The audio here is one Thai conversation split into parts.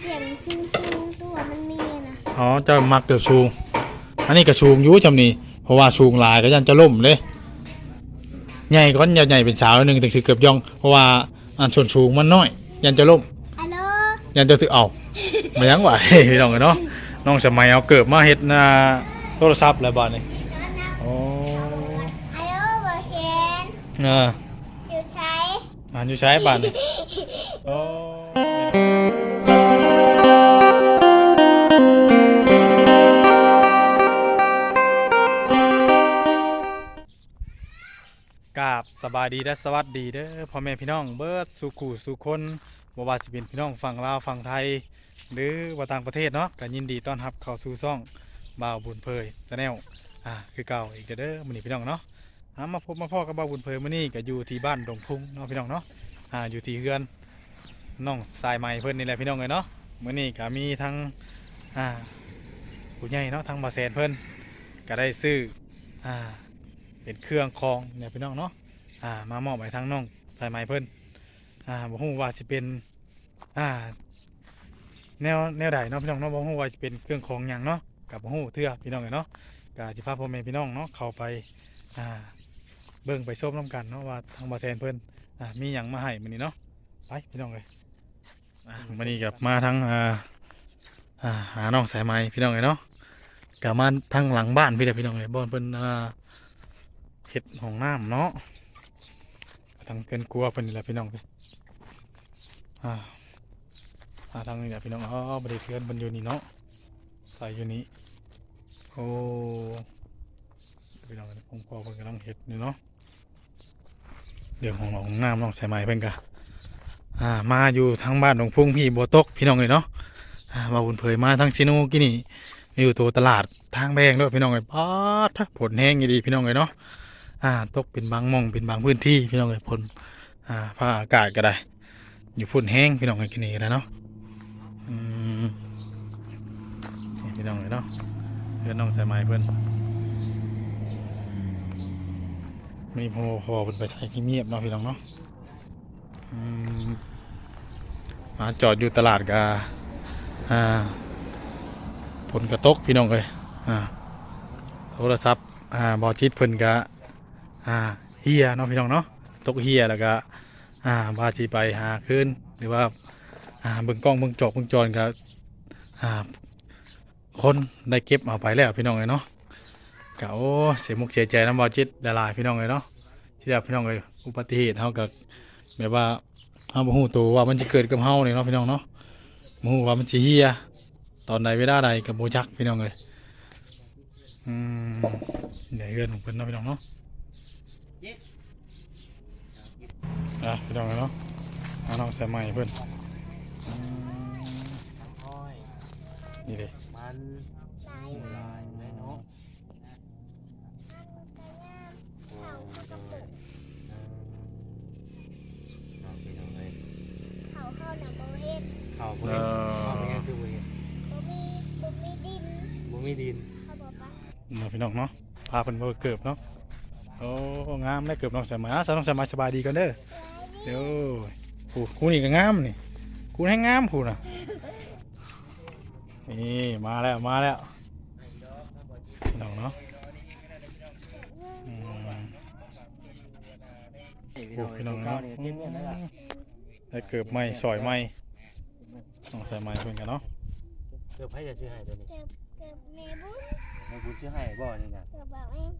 เสียงชิงชิงๆตัวมันมีอะนะอ๋อเจะมักเดือชูง อันนี้ก็ชูงอยู่จำนี้เพราะว่าชูงหลายก็ยันจะล่มเลยใหญ่ก้อนใหญ่ๆเป็นสาวหนึ่งถึงสิเกือบย่อง เพราะว่าอันส่วนชูงมันน้อย ยันจะล่มฮัลโหลยันจะถือเอามายังหวะพี่น้องกันเนาะน้องสมัยเอาเกิดมาเฮ็ดหนาโทรศัพท์แล้วบ้านนี้โอ้ฮัลโหลเบอร์เชนเอออยู่ใช้อ่านอยู่ใช้บ้านนี้โอ้ บายดีและสวัสดีเด้อพ่อแม่พี่น้องเบิดสุขูสุคนบว่าสิเป็นพี่น้องฝั่งลาวฝั่งไทย หรือว่าต่างประเทศเนาะก็ยินดีต้อนรับเข้าสู่ช่องบ่าวบุญเพยชาแนลอ่าคือเก่าอีกเด้อมื้อนี้พี่น้องเนาะอ่ามาพบมาพ่อกับบ่าวบุญเพยมื้อนี้ก็อยู่ที่บ้านดงพุงเนาะพี่น้องเนาะอ่าอยู่ที่เฮือนน้องสายใหม่เพิ่นนี่แหละพี่น้องเอ้ยเนาะมื้อนี้ก็มีทั้งอ่าผู้ใหญ่เนาะทั้งบาแซนเพิ่นก็ได้ซื้ออ่าเป็นเครื่องคองเนี่ยพี่น้องเนาะ อ่ามามอบให้ทั้งน้องสายใหมเพิ่นอ่าบ่ฮู้ว่าสิเป็นอ่าแนวแนวใดเนาะพี่น้องเนาะบ่ฮู้ว่าจะเป็นเครื่องของหยังเนาะกับบ่ฮู้เทื่อพี่น้องเอ้ยเนาะก็สิพาพ่อแม่พี่น้องเนาะเข้าไปอ่าเบิ่งไปชมนํกันเนาะว่าทางบ่แซนเพิ่นอ่ามีหยังมาให้มื้อนี้เนาะไปพี่น้องเอ้ยอ่ามื้อนี้ก็มาทางอ่าอ่าหาน้องสายไหมพี่น้องเอ้ยเนาะก็มาทางหลังบ้านพี่เด้อพี่น้องเอ้ยบอนเพิ่นอ่าเฮ็ดห้องน้ำเนาะ ทางเกินกลัวเพิ่นนี่แหละพี่น้องเอ้ยอ่าหาทางนี้แหละพี่น้องอ๋อบริเทือนบนอยู่นี่เนาะใส่อยู่นี่โอ้พี่น้องผมพอเพิ่นกำลังเห็ดนี่เนาะเดี๋ยวของน้องน้ำน้องใส่ไม้เพิ่นกะอ่ามาอยู่ทางบ้านหลวงพุ่งพี่บัวตกพี่น้องเลยเนาะอ่ามาบุญเผยมาทางซิโนกินี่อยู่ตัวตลาดทางแบงด้วยพี่น้องเลยป๊าดถ้าผลแห้งอยู่ดีพี่น้องเลยเนาะ อ่าตกเป็นบางมองเป็นบางพื้นที่พี่น้องเลยผลอ่าผ้าอากาศก็ได้ อยู่ฝุ่นแห้งพี่น้องเลยกินนี่ก็ได้เนาะอืมนี่พี่น้องเลยเนาะเพื่อนน้องสายไม้เพื่อนมีพอพอเพิ่นไปใช้เงียบเนาะพี่น้องเนาะอมาจอดอยู่ตลาดกาอ่าผลกระตกพี่น้องเลยอ่าโทรศัพท์อ่าบอชิดเพิ่นกะ อ่าเฮียเนาะพี่น้องเนาะตกเฮียแล้วก็อ่าบาชีไปหาคืนหรือว่าอ่าเบิ่งกล้องเบิ่งจอกเบิ่งจอนครับอ่าคนได้เก็บเอาไปแล้วพี่น้องเลยเนาะกะโอ้เสียมุกเสียใจน้ำบอจิตละลายพี่น้องเลยเนาะที่แล้พี่น้องเลยอุบัติเหตุเฮากับแบบว่าเฮาบ่ฮู้ตัวว่ามันจะเกิดกับเฮานี่เนาะพี่น้องเนาะบ่ฮู้ว่ามันสิเฮียตอนใดเวลาใดกับโบจักพี่น้องเลยอืมเดี๋ยวเรื่องของเพิ่นเนาะพี่น้องเนาะ อะพี่น้องเลยเนาะเอาน้องใส่ใหม่เพิ่นอืมค่อย นี่เลยมันลายลายไหมเนาะโอ้ยจังเลยเออเอาไปทำไมเขาเข้าหนังโบเฮ็ดเข้าไปเข้าไปยังคือไปบ่มีบ่มีดินบ่มีดินเขาบอกว่ามาพี่น้องเนาะพาเพิ่นมาเกิบเนาะโอ้งามได้เกิบน้องสายไหมอะสาวน้องสายไหมสบายดีกันเด้อ เดี๋ยวผู้คู่นี่ก็งามนี่คู่ให้งามคู่น่ะนี่มาแล้วมาแล้วพี่น้องเนาะอืมพี่น้องพี่น้องเนาะเก็บเงินได้ละได้เกิบใหม่สอยใหม่น้องสายไหมเพิ่นกันเนาะเกือบให้จะซื้อให้ตัวนี้เกิบเกิบแม่บุญไม่พูดซื้อให้บ่นี่นะเกิบบอกเอง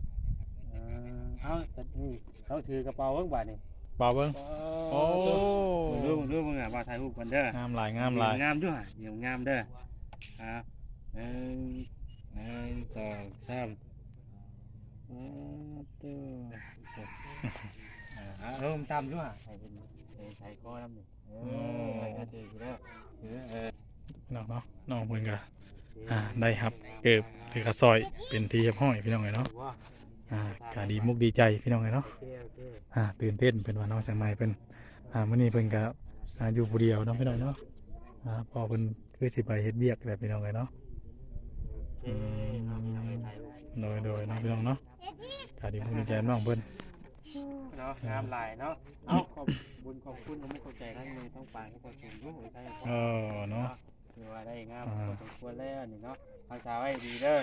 เออเอาแต่นี่เขาถือกระเป๋าเบิ่งบาทนี่ บ่าวเบิ่งโอ้มึงดูมึงดูมึงอะว่าถ่ายรูปกันเด้องามหลายงามหลายงามด้วยเดี๋ยวงามเด้อครับหนึ่งหนึ่งสองสามอ๋อตัวอ่าเริ่มตามด้วยใส่เป็นใส่คอน้ำหนึ่งเออใส่กระเทียมแล้วเออเออพี่น้องเนาะน้องเพิ่นก็อ่าได้ครับเกิบหรือกระซอยเป็นที่เรียบร้อยพี่น้องเลยเนาะ ว่าอ่าก็ดีมุกดีใจพี่น้องเลยเนาะโอเคโอเคอ่าตื่นเต้นเป็นว่าน้องแสงใหม่เป็นอ่ามื้อนี้เพิ่นก็อ่าอยู่ผู้เดียวเนาะพี่น้องเนาะอ่าพอเพิ่นคือสิไปเฮ็ดเวียกแบบพี่น้องเลยเนาะโอเคเอาพี่น้องไปถ่ายรูปโดยโดยเนาะพี่น้องเนาะก็ดีมุกดีใจน้องเพิ่นเนาะงามหลายเนาะเอาขอบบุญขอบคุณขอบคุณขอบใจทั้งมือทั้งปากทั้งขอบคุณทุกหัวใจเออเนาะโอเคกันแล้วนี่เนาะรักษาไว้ดีเด้อ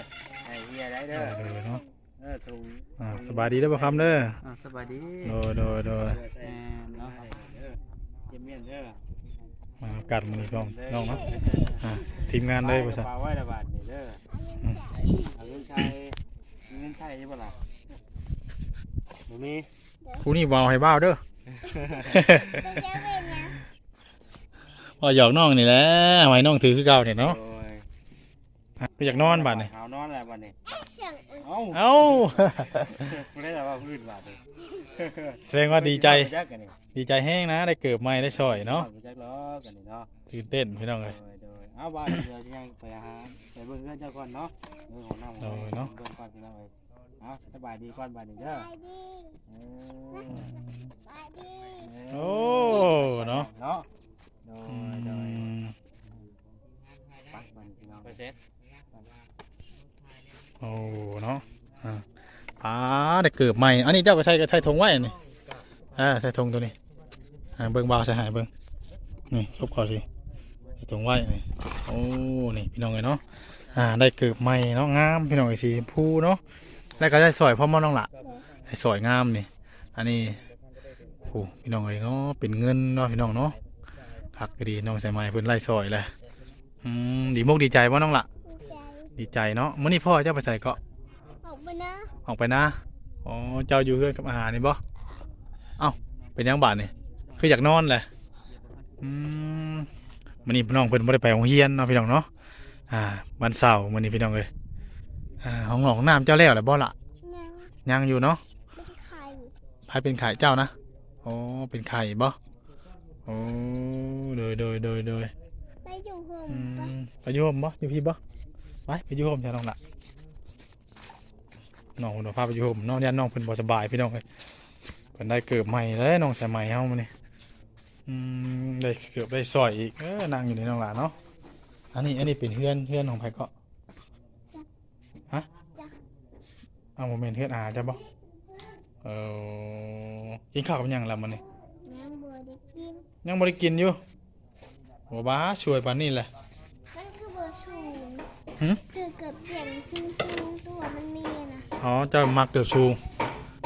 ไอ้เฮียได้เด้อโดยเนาะ เออตรงอ่าสบายดีเด้อบ่คำเด้ออ่าสบายดีโดยโดยโดยแม่เนาะเด้อเยี่ยมเยี่ยมเด้อมากัดมือน้องน้องเนาะอ่าทีมงานเลยบ่กซั่ระนเป๋าไว้ละบาทนี่เด้ออันนี้ใหญ่เอาเงินใช้มีเงินใช้ใช่ปะล่ะบ่มีผู้นี้เว้าให้บ้าวเด้อเป็นเซเว่นเนี่ยว่าหยอกน้องนี่แหละไว้น้องถือคือเก่าเนี่ยเนาะ โอ้ ยก็อยากนอนบัดนี่เอานอนแล้วบัดนี้เสียงอุ่นเอ้าเอ้าบ่ได้แต่ว่าพื้นบาดนี่แสดงว่าดีใจบ่จักกันนี่ดีใจแห้งนะ ได้เกิดใหม่ได้ช่อยเนาะบ่จักล้อกันนี่เนาะตื่นเต้นพี่น้องโดเลยยโดยเอาบาดเดี๋ยวสิยังไปหาไปเบิ่งเรือนเจ้าก่อนเนาะเรื่องของน้ำโดยเนาะ เบิ่งก่อนพี่น้องเอ้ยเอาสบายดีก่อนบาดนี้เด้อไปดีเออไปดีโอ้เนาะเนาะโดอืยโดยมปักบันพี่น้องไปเซ็ต โอ้เนาะอ่าอ่าได้เกิดใหม่ อันนี้เจ้าก็ใช้ก็ใช้ธงไว้อันนี่อ่าใช้ธงตัวนี้อ่าเบิ่งบาวใส่หายเบิ่งนี่ชบก่อนสิใส่ธงไว้นี่โอ้นี่พี่น้องเลยเนาะอ่าได้เกิดใหม่เนาะงามพี่น้องเอ้ยสีชมพูเนาะแล้วก็ได้สอยพ่อมอน้องละได้สอยงามนี่อันนี้โอ้พี่น้องเอ้ยเนาะเป็นเงินเนาะพี่น้องเนาะคักก็ดีน้องใส่ไม้เพิ่นไล่สอยเลยอืมดีมกดีใจบ่าน้องละ ดีใจเนาะมื้อนี้พ่อเจ้าไปใส่เกาะออกมานะออกไปนะอ๋อเจ้าอยู่เพื่อนกับอาหารนี่บ่เอ้าเป็นยังบาดนี่คืออยากนอนแหละอืมมื้อนี้พี่น้องเพิ่นบ่ได้ไปโรงเรียนเนาะพี่น้องเนาะอ่าวันเสาร์มื้อนี้พี่น้องเอ้ยอ่าห้องหนองน้ำเจ้าแล้วแหละบ่ล่ะยังยังอยู่เนาะไม่ได้ใครใครเป็นไข่เจ้านะอ๋อเป็นไข่บ่โอ้โดยโดยโดยโดยไปอยู่ห่มอืปะมไปอยูโฮมบ่อยู่พี่บ่ ไปไปอยูโฮมจ้ะน้องละน้องเพิ่นว่าพาไปอยูโฮมน้องยันน้องเพิ่นบ่สบายพี่น้องเอ้ยเพิ่นได้เกิดใหม่เลยน้องสายใหม่เฮามื้อนี้อืมได้เกือบได้ซอยอีกเออนั่งอยู่ในน้องหลานเนาะอันนี้อันนี้เป็นเฮือนเฮือนของไผเก็ฮะอ้าวบ่แม่นเฮือนอาจ้ะบ่เออกินข้าวกับหยังล่ะมื้อนี้น้ำบัวได้กินยังบ่ได้กินอยู่โอ้บ้าช่วยปานนี้แหละมันคือบัวสูง หึคือเกือบเปลี่ยนสูงสูงตัวมันมีอะนะอ๋อเจะมักเกือบสูง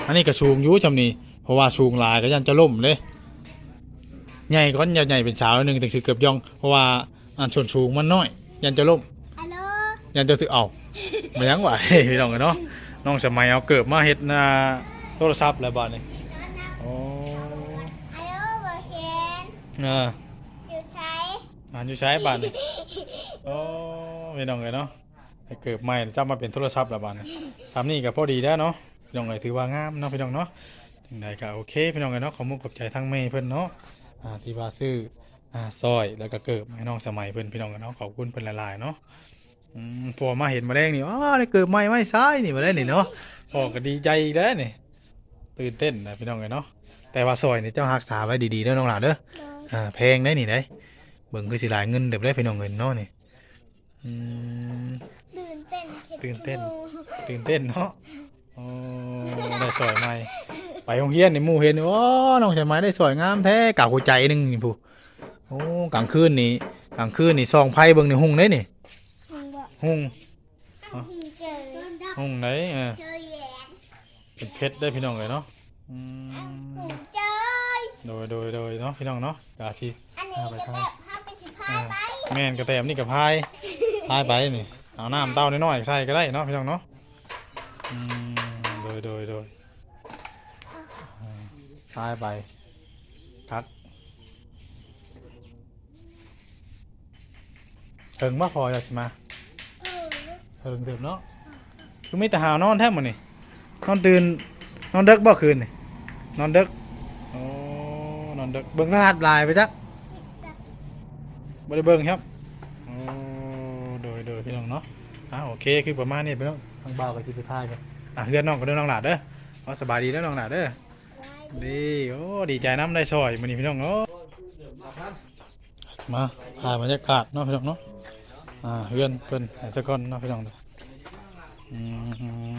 อันนี้ก็สูงอยู่จำนี่เพราะว่าสูงหลายก็ยันจะล่มเลยใหญ่ก้อนใหญ่ๆเป็นสาวหนึ่งถึงสิเกือบย่อง เพราะว่าอันส่วนสูงมันน้อย ยันจะล่ม อัลโหลยันจะถือเอาไม่ยังไหว พี่น้องกันเนาะน้องสมัยเอาเกิดมาเฮ็ดหนาโทรศัพท์แล้วบ้านนี้โอ้อัลโหลบัวเชนเอออยู่ใช้อ่านอยู่ใช้บ้านนี้โอ้ พี่น้องเลยเนาะให้เกิดใหม่จำมาเป็นโทรศัพท์ล้วบ้านนี้สามนี่ก็พอดีแล้เนาะพี่น้องเลยถือว่างามเนาะพี่น้องเนาะถึงใดก็โอเคพี่น้องกันเนาะขอมุกขอบใจทั้งแม่เพิ่อนเนาะที่ว่าซื้ออ่าซอยแล้วก็เกิดให้น้องสมัยเพิ่อนพี่น้องกันเนาะขอบคุณเพิ่อนหลายๆเนาะอพอมาเห็นมาแรงนี่อ๋อได้เกิดใหม่ไม่ซ้ายนี่มาแล้วนี่เนาะพอก็ดีใจแล้วนี่ตื่นเต้นนะพี่น้องกันเนาะแต่ว่าซอยนี่เจ้ารักษาไว้ดีๆเด้อน้องหลานเด้ออ่าแพงได้นี่ได้เบิ่งคือสิหลายเงินเด้อได้พี่น้องเงินเนาะนี่ อืมตื่นเต้นฮ็ดตื่นเต้นดูตื่นเต้นเนาะโอ้ได้สอยใหม่ไปโรงเรียนในหมู่เห็นโอ้น้องใช่ไหมได้สวยงามแท้กะหัวใจหนึงนี่ผู้โอ้กลางคืนนี่กลางคืนนี่ซองไพ่เบิ่งในหุ่งได้นี่หุงบอกหุ่งอ้าวหุงเจอหุ่งไหนเออเจอแหวนเป็นเพชรได้พี่น้องเลยเนาะอือ้าวมหุงเจอโดยโดยโดยเนาะพี่น้องเนาะกะที อันนี้จะแบบห้ามไปสิพาไป แม่นกระแตมนี่กับพาย พายไปนี่เอาน้ำเต้าน้อยๆใส่ก็ได้เนาะพี่น้องเนาะอืมโดยโดยโดยอ่าพายไปครับถึงมาพอจะมาเออเฮิงเดิมเนาะคือไม่แต่หาวนอนแทบหมดนี่นอนตื่นนอนเด็กบ่คืนนี่นอนเด็กโอ้นอนเด็กเบิ่งสหัสลายไปจักบ่ได้เบิ่งครับโอ้ โดยโดยพี่น้องเนาะอ่าโอเคคือประมาณนี้พี่น้องทางบ่าวกับจิตสุดท้ายกันอะเฮือนน้องกับเด้อน้องหลาดเด้อเอาสบายดีเด้อน้องหลาดเด้อไว้ดีโอ้ดีใจน้ำได้ซอยมื้อนี้พี่น้องเนาะมาถ่ายบรรยากาศเนาะพี่น้องเนาะอ่าเฮือนเพิ่นให้สักคนเนาะพี่น้องเด้ออืม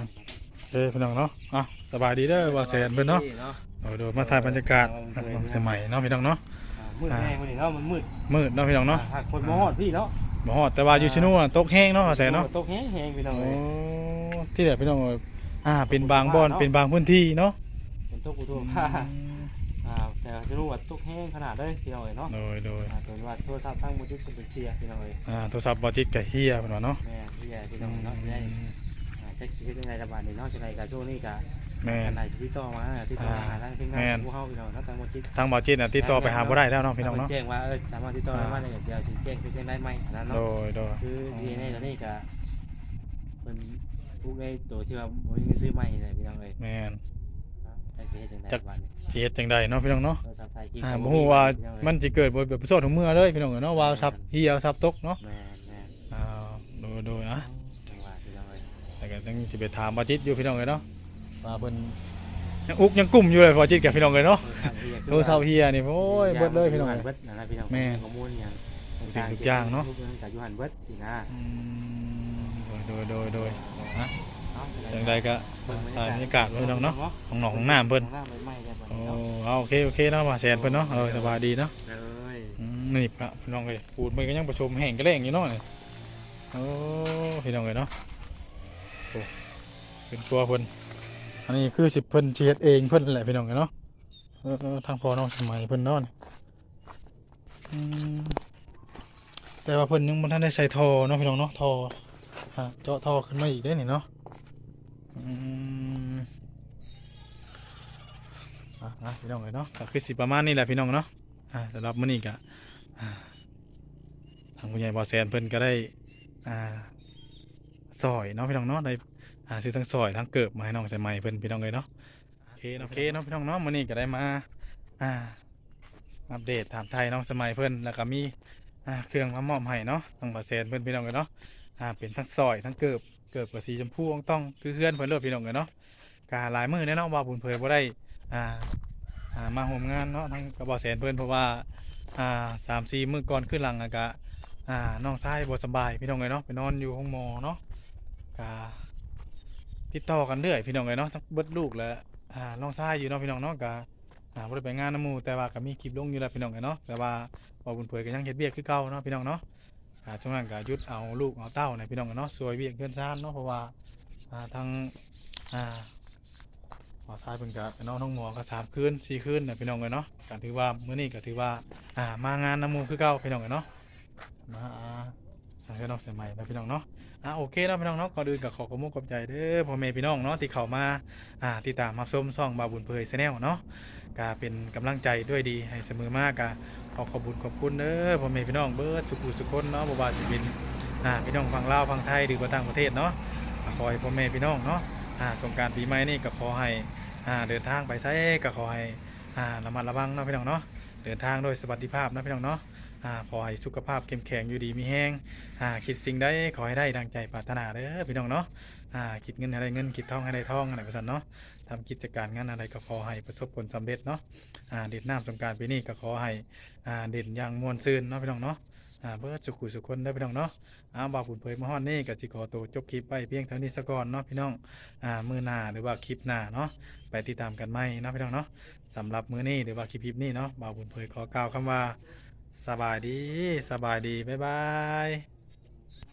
โอเคพี่น้องเนาะอะสบายดีเด้อว่าแสนเพิ่นเนาะเนาะโอ้โดมาถ่ายบรรยากาศสมัยเนาะพี่น้องเนาะอ่ามืดแน่มื้อนี้เนาะมันมืดมืดเนาะพี่น้องเนาะหากคนบ่ฮอดพี่เนาะ บ่ฮอดแต่ว่าอยู่ชิโน่น่ะตกแห้งเนาะแสนเนาะตกแห้งๆพี่น้องโอ้เอ้ยที่เหลือพี่น้องเอ้ยอ่าเป็นบางบ่อนเป็นบางพื้นที่เนาะฝนตกอุทุมพาอ่าแต่จะรู้ว่าตกแห้งขนาดเลยพี่น้องเอ้ยเนาะโดยโดยอ่าตัวว่าโทรศัพท์ทั้งมือถือเป็นเชียร์พี่น้องเอ้ยอ่าโทรศัพท์บ่จิตก็เฮียเพิ่นว่าเนาะแม่พี่ใหญ่พี่น้องเนาะสิได้อ่า จะคิดยังไงระบาดนี่เนาะสิได้กับช่วงนี้ก็แม่น อันไหนที่ต่อมาที่ต่อมาหาทางทีมงาแม่น นผู้เฮาพี่น้องเนาะทางบ่จิตทางบ่จิตน่ะติดต่อไปหาบ่ได้แล้วเนาะพี่น้องเนาะ แจ้งว่าเออสามารถติดต่อได้มาได้เดี๋ยวสิแจ้งไปแจ้งได้ไหมอันนั้นโดเนาะยโดย คือดีในตอนนี้ก็เป็นพวกในตัวที่ว่าบ่ยังซื้อใหม่เลยพี่น้องเอ้ยแม่นจะสิเฮ็ดจังได๋จักบัดนี้สิเฮ็ดจังไดเนาะพี่น้องเนาะโทรศัพท์ไทยกินอ่าก็บ่ฮู้ว่าพี่องเอ้ยมันสิเกิดบ่แบบโซดของเมื่อเลยพี่น้องเอ้ยเนาะว่าซับเฮียซับตกเนาะแม่นแม่นอ่าโดยโดยอะจังหวะพี่น้องเอ้ย แต่ก็ต้องสิไปถามบ่จิตอยู่พี่น้องเอ้ยเนาะว่าเพิ่นยังอุกยังกลุ่มอยู่เลยบ่จิตกับพี่น้องเอ้ยเนาะโทรศัพท์เฮียนี่โอ้ยเบิดเลยพี่น้องเอ้เอ้ยเบิดนั่นแหละพี่น้องแม่นข้อมูลหยังทุกสิ่งทุกอย่างเนาะทุกอย่างจากยูหันเบิดสินะอืมโดยโดยโดยนะเนาะจังใดก็เบิ่งถ่ายบรรยากาศไว้เนาะเนาะของหนองของน้ำเพิ่นของน้ำใหม่ๆกันบัดโอ้นี้เนาะเอาโอเคโอเคเนาะว่าแสนเพิ่นเนาะเออสบายดีเนาะเอ้ยอืมนี่พระพี่น้องเอ้ยปูดมันก็ยังประชุมแห่งกระแรงอยู่เนาะนี่โอ้พี่น้องเอ้ยเนาะโอ้ เป็นตัวเพิ่นอันนี้คือสิเพิ่นสิเฮ็ดเองเพิ่นแหละพี่น้องเอ้ยเนาะทางพอน้องสมัยเพิ่นนาะนี่อืมแต่ว่าเพิ่นยังบ่ทันได้ใส่ทอเนาะพี่น้องเนาะทอเจาะทอขึ้นมาอีกได้นี่เนาะอือนะพี่น้องเอ้ยเนาะก็คือสิประมาณนี้แหละพี่น้องเนาะสำหรับมื้อนี้ก็อ่าทางผู้ใหญ่บอแซนเพิ่นก็ได้อ่า ซอยเนาะพี่น้องเนาะได้อ่าซื้อทั้งซอยทั้งเกิบมาให้น้องใส่ใหม่เพิ่นพี่น้องเลยเนาะโอเคเนาะโอเคเนาะพี่น้องเนาะมื้อนี้ก็ได้มาอ่าอัปเดตถามไทยน้องสมัยเพิ่นแล้วก็มีอ่าเครื่องมามอบให้เนาะทางบ่อแซนเพิ่นพี่น้องเลยเนาะอ่าเป็นทั้งซอยทั้งเกิบเกิบกับสีชมพูต้องคือเพื่อนเพิ่นเลิศพี่น้องเลยเนาะกาหลายมื้อแน่เนาะว่าบุญเผยบ่ได้อ่าอ่ามาโฮมงานเนาะทั้งกระบอกแสนเพื่อนเพราะว่าอ่าสามสี่มื้อก่อนขึ้นหลังอะกะอ่าน้องชายบ่สบายพี่น้องเลยเนาะไปนอนอยู่ห้องหมอเนาะ กะติดต่อกันเรื่อยพี่น้องเลยเนาะทั้งเบิดลูกและอ่าน้องชายอยู่เนาะพี่น้องเนาะกะอ่าบ่ได้ไปงานน้ำหมู่แต่ว่าก็มีคลิปลงอยู่แล้วพี่น้องเลยเนาะแต่ว่าบ่บุญเผยก็ยังเฮ็ดเวียกคือเก่าเนาะพี่น้องเนาะกะช่วงนั้นก็หยุดเอาลูกเอาเต้าในพี่น้องเลยเนาะสวยเวียกเพื่อนซ่านเนาะเพราะว่าอ่าทางอ่าหมอชายเพิ่นก็ไปนอนห้องหมอก็สามคืนสี่คืนนะพี่น้องเลยเนาะก็ถือว่ามื้อนี้ก็ถือว่าอ่ามางานน้ำหมูคือเก่าพี่น้องเลยเนาะมา ทางพี่น้องสมัยนะพี่น้องเนาะอ่าโอเคนะพี่น้องเนาะก่อนอื่นก็ขอขอบคุณขอบใจเด้อพ่อแม่พี่น้องเนาะที่เข้ามาอ่าติดตามรับชมช่องบาบุญเผยแนลเนาะก็เป็นกำลังใจด้วยดีให้เสมอมากก็ขอขอบคุณขอบคุณเด้อพ่อแม่พี่น้องเบิดสุขุสุขคนเนาะบ่ว่าสิเป็นอ่าพี่น้องฝั่งลาวฝั่งไทยหรือว่าต่างประเทศเนาะขอให้พ่อแม่พี่น้องเนาะอ่าสงการปีใหม่นี่ก็ขอให้อ่าเดินทางไปไสก็ขอให้อ่าระมัดระวังเนาะพี่น้องเนาะเดินทางโดยสวัสดิภาพนะพี่น้องเนาะ อ่าขอให้สุขภาพเข้มแข็งอยู่ดีมีแห้งอ่าคิดสิ่งใดขอให้ได้ดังใจปรารถนาเด้อพี่น้องเนาะอ่าคิดเงินให้ได้เงินคิดทองให้ได้ทองอะไรประสันเนาะทำกิจการงานอะไรก็ขอให้ประสบผลสำเร็จเนาะอ่าเด่นน้ำสงการปีนี้ก็ขอให้อ่าเด่นอย่างมวลซืนเนาะพี่น้องเนาะอ่าเบิดสุขุสุขคนเด้พี่น้องเนาะอ้าวบ่าวผุนเผยมาฮอดนี่ก็สิขอตัวจบคลิปไปเพียงเท่านี้ซะก่อนเนาะพี่น้องอ่ามือหน้าหรือว่าคลิปหน้าเนาะไปติดตามกันไหมเนาะพี่น้องเนาะสำหรับมือนี้หรือว่าคลิปนี้เนาะบ่าวบุญเผยขอกล่าวคำว่า สบายดี สบายดี บ๊ายบาย